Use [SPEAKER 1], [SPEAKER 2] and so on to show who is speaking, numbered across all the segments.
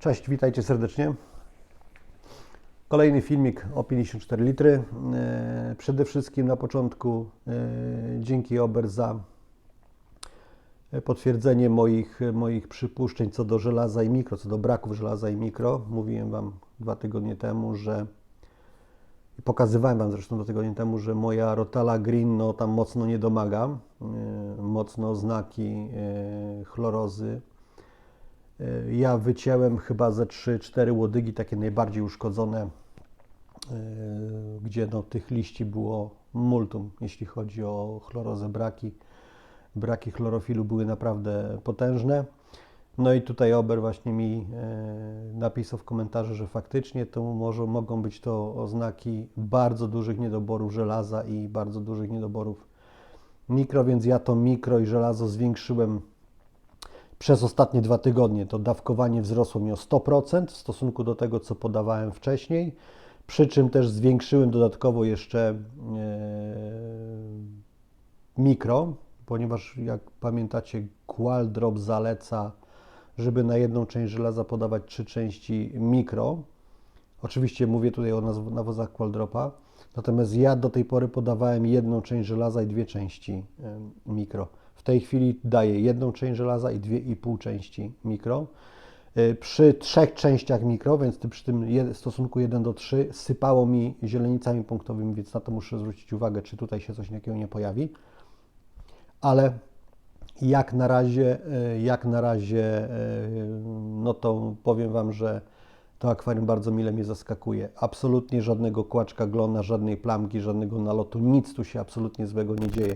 [SPEAKER 1] Cześć, witajcie serdecznie. Kolejny filmik o 54 litry. E, Przede wszystkim na początku e, dzięki Ober za potwierdzenie moich, moich przypuszczeń co do żelaza i mikro, co do braków żelaza i mikro. Mówiłem Wam dwa tygodnie temu, że pokazywałem Wam zresztą dwa tygodnie temu, że moja Rotala Green no, tam mocno nie domaga. E, Mocno znaki e, chlorozy. E, Ja wycięłem chyba ze 3-4 łodygi, takie najbardziej uszkodzone, e, gdzie no, tych liści było multum, jeśli chodzi o chlorozę braki. Braki chlorofilu były naprawdę potężne. No i tutaj Ober właśnie mi e, napisał w komentarzu, że faktycznie to może, mogą być to oznaki bardzo dużych niedoborów żelaza i bardzo dużych niedoborów mikro, więc ja to mikro i żelazo zwiększyłem przez ostatnie dwa tygodnie. To dawkowanie wzrosło mi o 100% w stosunku do tego, co podawałem wcześniej. Przy czym też zwiększyłem dodatkowo jeszcze e, mikro, ponieważ jak pamiętacie, Qualdrop zaleca, żeby na jedną część żelaza podawać trzy części mikro. Oczywiście mówię tutaj o nawozach Qualdropa. Natomiast ja do tej pory podawałem jedną część żelaza i dwie części em, mikro. W tej chwili daję jedną część żelaza i dwie i pół części mikro. Y, Przy trzech częściach mikro, więc przy tym stosunku 1 do 3 sypało mi zielonicami punktowymi, więc na to muszę zwrócić uwagę, czy tutaj się coś takiego nie pojawi. Ale jak na razie, e, jak na razie, e, no to powiem Wam, że to akwarium bardzo mile mnie zaskakuje. Absolutnie żadnego kłaczka glona, żadnej plamki, żadnego nalotu, nic tu się absolutnie złego nie dzieje.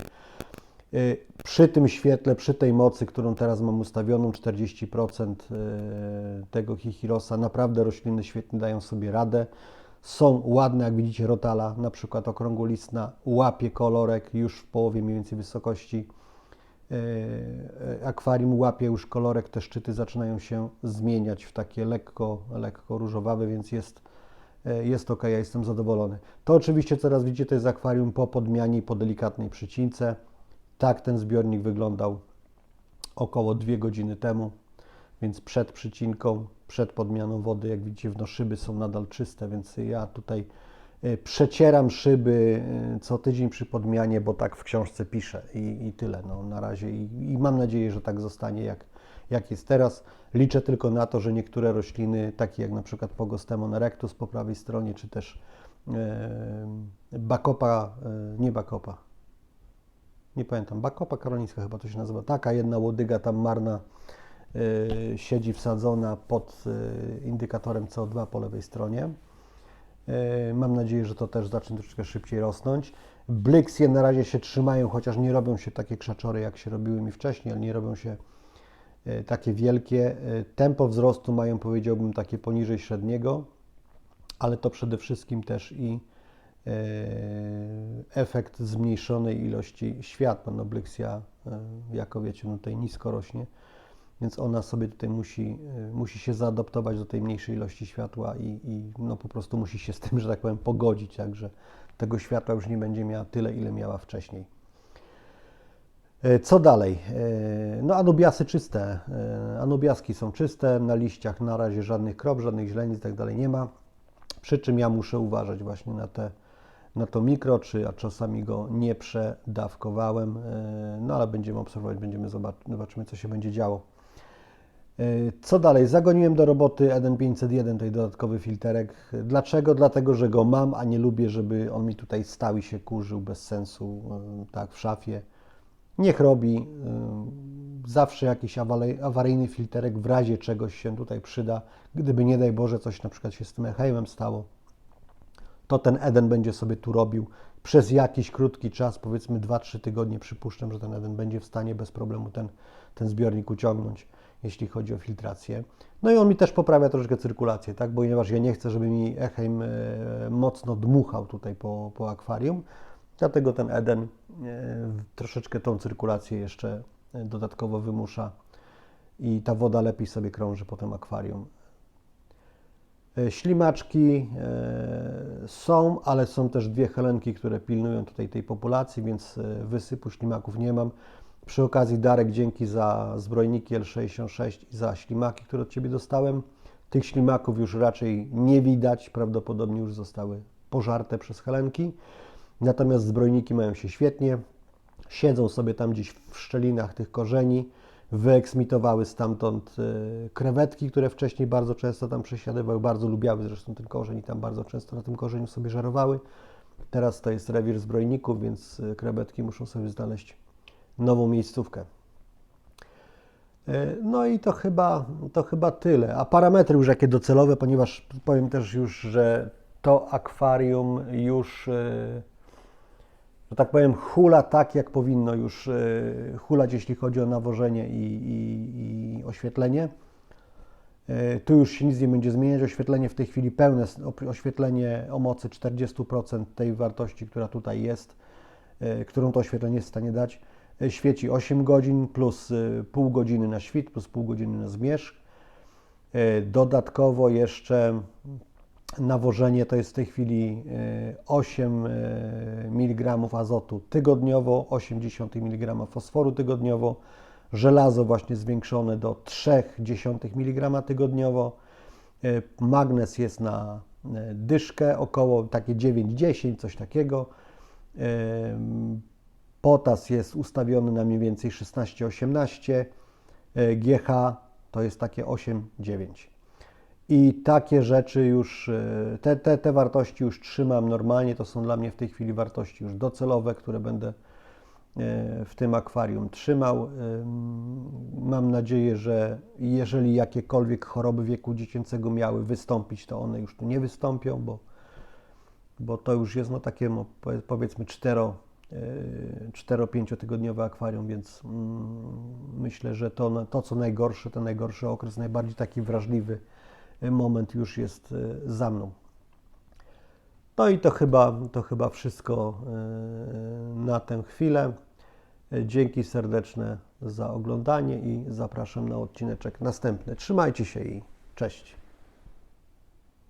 [SPEAKER 1] E, Przy tym świetle, przy tej mocy, którą teraz mam ustawioną, 40% e, tego chichirosa, naprawdę rośliny świetnie dają sobie radę. Są ładne, jak widzicie, rotala, na przykład okrągłolistna, łapie kolorek już w połowie mniej więcej wysokości e, akwarium łapie już kolorek, te szczyty zaczynają się zmieniać w takie lekko, lekko różowawe, więc jest, jest ok, ja jestem zadowolony. To oczywiście, co teraz widzicie, to jest akwarium po podmianie i po delikatnej przycince. Tak ten zbiornik wyglądał około 2 godziny temu, więc przed przycinką, przed podmianą wody, jak widzicie, no, szyby są nadal czyste, więc ja tutaj e, przecieram szyby e, co tydzień przy podmianie, bo tak w książce piszę i, i tyle no, na razie I, i mam nadzieję, że tak zostanie jak, jak jest teraz. Liczę tylko na to, że niektóre rośliny, takie jak na przykład Pogostemon erectus po prawej stronie, czy też e, Bakopa, e, nie Bakopa, nie pamiętam, Bakopa karolińska chyba to się nazywa, taka jedna łodyga tam marna y, siedzi wsadzona pod y, indykatorem CO2 po lewej stronie. Y, Mam nadzieję, że to też zacznie troszeczkę szybciej rosnąć. Blyksje na razie się trzymają, chociaż nie robią się takie krzaczory, jak się robiły mi wcześniej, ale nie robią się takie wielkie. Tempo wzrostu mają, powiedziałbym, takie poniżej średniego, ale to przede wszystkim też i efekt zmniejszonej ilości światła. No Blyksja, e, jako wiecie, no tutaj nisko rośnie, więc ona sobie tutaj musi, e, musi się zaadaptować do tej mniejszej ilości światła i, i no po prostu musi się z tym, że tak powiem, pogodzić, także tego światła już nie będzie miała tyle, ile miała wcześniej. E, Co dalej? E, No anubiasy czyste. E, Anubiaski są czyste, na liściach na razie żadnych krop, żadnych źrenic i tak nie ma. Przy czym ja muszę uważać właśnie na, te, na to mikro, czy a czasami go nie przedawkowałem, e, no ale będziemy obserwować, będziemy zobac- zobaczymy, co się będzie działo. E, Co dalej? Zagoniłem do roboty Eden 501, tej dodatkowy filterek. Dlaczego? Dlatego, że go mam, a nie lubię, żeby on mi tutaj stał i się kurzył bez sensu, e, tak, w szafie. Niech robi. Zawsze jakiś awaryjny filterek w razie czegoś się tutaj przyda. Gdyby nie daj Boże coś na przykład się z tym Eheimem stało, to ten Eden będzie sobie tu robił przez jakiś krótki czas, powiedzmy 2-3 tygodnie. Przypuszczam, że ten Eden będzie w stanie bez problemu ten, ten zbiornik uciągnąć, jeśli chodzi o filtrację. No i on mi też poprawia troszeczkę cyrkulację, tak? ponieważ ja nie chcę, żeby mi Eheim e, mocno dmuchał tutaj po, po akwarium. Dlatego ten Eden e, troszeczkę tą cyrkulację jeszcze e, dodatkowo wymusza i ta woda lepiej sobie krąży po tym akwarium. E, Ślimaczki e, są, ale są też dwie helenki, które pilnują tutaj tej populacji, więc e, wysypu ślimaków nie mam. Przy okazji Darek, dzięki za zbrojniki L66 i za ślimaki, które od Ciebie dostałem. Tych ślimaków już raczej nie widać, prawdopodobnie już zostały pożarte przez helenki. Natomiast zbrojniki mają się świetnie, siedzą sobie tam gdzieś w szczelinach tych korzeni, wyeksmitowały stamtąd e, krewetki, które wcześniej bardzo często tam przesiadywały, bardzo lubiały zresztą ten korzeń i tam bardzo często na tym korzeniu sobie żerowały. Teraz to jest rewir zbrojników, więc e, krewetki muszą sobie znaleźć nową miejscówkę. E, No i to chyba, to chyba tyle. A parametry już jakie docelowe, ponieważ powiem też już, że to akwarium już, że tak powiem, hula tak, jak powinno już e, hulać, jeśli chodzi o nawożenie i, i, i oświetlenie. E, Tu już się nic nie będzie zmieniać. Oświetlenie w tej chwili pełne, oświetlenie o mocy 40% tej wartości, która tutaj jest, e, którą to oświetlenie jest w stanie dać. Świeci 8 godzin plus pół godziny na świt, plus pół godziny na zmierzch. Dodatkowo jeszcze nawożenie to jest w tej chwili e, 8 mg azotu tygodniowo, 80 mg fosforu tygodniowo, żelazo właśnie zwiększone do 0,3 mg tygodniowo, E, magnez jest na e, dyszkę, około takie 9-10, coś takiego. Potas jest ustawiony na mniej więcej 16-18, e, GH to jest takie 8-9. I takie rzeczy już, e, te, te, te wartości już trzymam normalnie. To są dla mnie w tej chwili wartości już docelowe, które będę e, w tym akwarium trzymał. Ym, Mam nadzieję, że jeżeli jakiekolwiek choroby wieku dziecięcego miały wystąpić, to one już tu nie wystąpią, bo, bo to już jest no, takie no, powie- powiedzmy 4-5 tygodniowe akwarium, więc mm, myślę, że to, na- to co najgorsze, ten najgorszy okres, najbardziej taki wrażliwy moment już jest y, za mną. No i to chyba, to chyba wszystko y, na tę chwilę. Y, Dzięki serdeczne za oglądanie i zapraszam na odcineczek następny. Trzymajcie się i cześć.